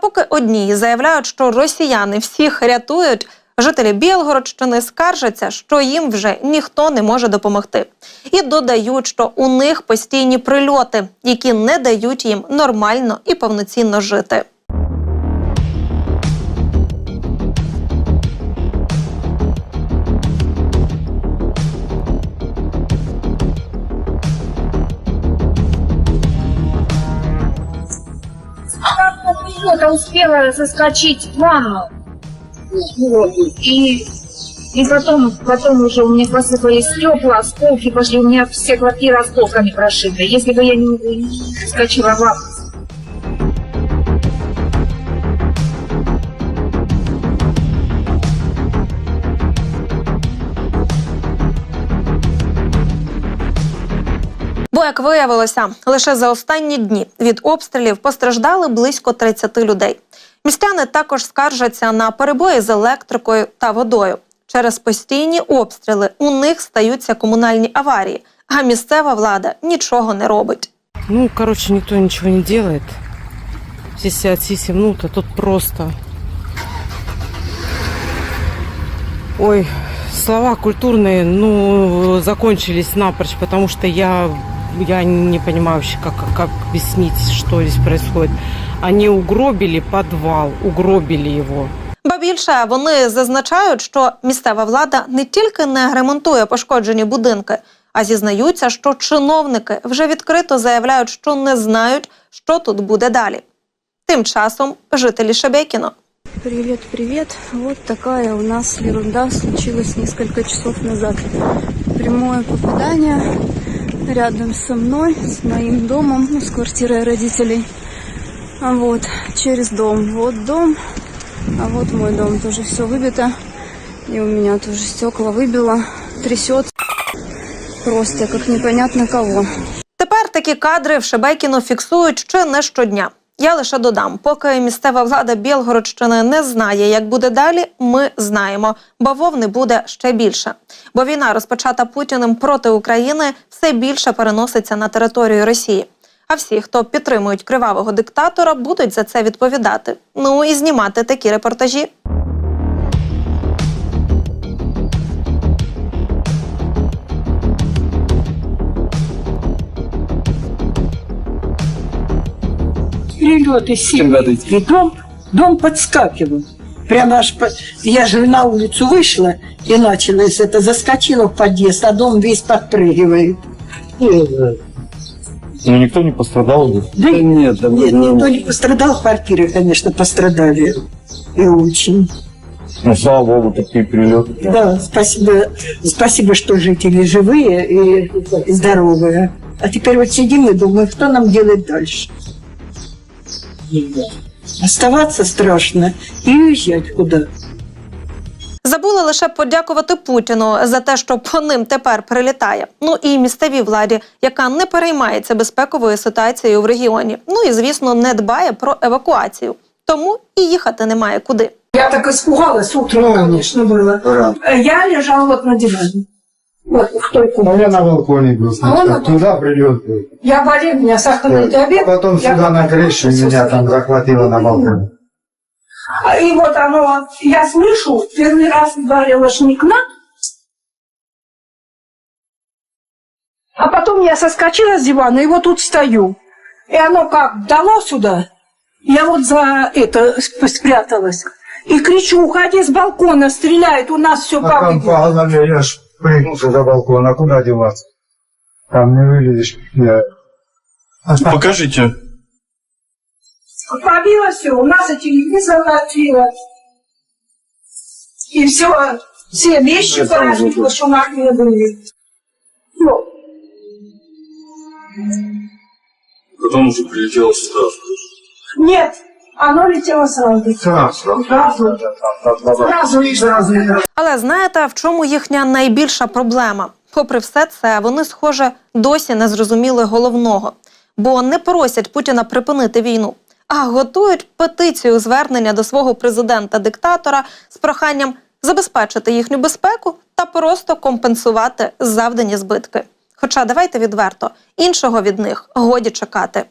Поки одні заявляють, що росіяни всіх рятують, жителі Білгородщини скаржаться, що їм вже ніхто не може допомогти. І додають, що у них постійні прильоти, які не дають їм нормально і повноцінно жити. Почему-то успела заскочить в ванну. И, и потом, потом уже у меня посыпались стекла, осколки пошли, у меня все квартиры осколками прошиты. Если бы я не, не скочила в ванну. Як виявилося, лише за останні дні від обстрілів постраждали близько 30 людей. Містяни також скаржаться на перебої з електрикою та водою. Через постійні обстріли у них стаються комунальні аварії, а місцева влада нічого не робить. Ну, короче, никто ничего не делает. Все сидят, сиси мнут, а тут просто... Ой, слова культурные, ну, закончились напрочь, потому что я, я не понимаю вообще, как, как объяснить, что здесь происходит. Они угробили подвал, угробили его. Ба більше вони зазначають, що місцева влада не тільки не ремонтує пошкоджені будинки, а зізнаються, що чиновники вже відкрито заявляють, що не знають, що тут буде далі. Тим часом жителі Шебекіно. Привет, привет. Вот такая у нас ерунда случилась несколько часов назад. Прямое попадание рядом со мной, с моим домом, ну, с квартирой родителей. А вот, через дом. Вот дом, а вот мой дом. Тоже все выбито. И у меня тоже стекла выбило. Трясет просто, как непонятно кого. Тепер такі кадри в Шебекіно фіксують ще не щодня. Я лише додам, поки місцева влада Білгородщини не знає, як буде далі, ми знаємо. Бавовни буде ще більше. Бо війна, розпочата Путіним проти України, все більше переноситься на територію Росії. А всі, хто підтримують кривавого диктатора, будуть за це відповідати. Ну і знімати такі репортажі. Прилеты сильные. И дом, дом подскакивал. Прямо аж по... Я же на улицу вышла и началось это, заскочила в подъезд, а дом весь подпрыгивает. Ну, никто не пострадал? Да нет, нет, никто не пострадал, квартиры, конечно, пострадали. И очень. Ну, слава богу, такие прилеты. Да, спасибо, спасибо, что жители живые и здоровые. А теперь вот сидим и думаем, что нам делать дальше. Оставаться страшно и уезжать куда. Забули лише подякувати Путіну за те, що по ним тепер прилітає. Ну і місцевій владі, яка не переймається безпековою ситуацією в регіоні. Ну і звісно, не дбає про евакуацію. Тому і їхати немає куди. Я так испугалась утром, конечно, было. Э, Я лежала вот на диване. Вот в той Ну, комнате. я на балконе был, А он туда прилет был. Я болею, у меня сахарный диабет. А потом Я сюда на крыше меня там захватило на балконе. А, И вот оно, я слышу, первый раз ударила шникна. А потом я соскочила с дивана и вот тут стою. И оно как дало сюда. Я вот за это сп- спряталась. И кричу, уходи с балкона, стреляет, у нас все А там по голове я ж прыгнулся за балкон, а куда деваться? Там не вылезешь. Я... Покажите. Побило все, у нас и телевизор разбило. И все, все вещи поразили, что у нас не были. Ну, Потом уже прилетело сюда. нет, оно летело сразу. Сразу. Сразу. Сразу. Але знаєте, в чому їхня найбільша проблема? Попри все це, вони, схоже, досі не зрозуміли головного, бо не просять Путіна припинити війну, а готують петицію звернення до свого президента-диктатора з проханням забезпечити їхню безпеку та просто компенсувати завдані збитки. Хоча давайте відверто, іншого від них годі чекати.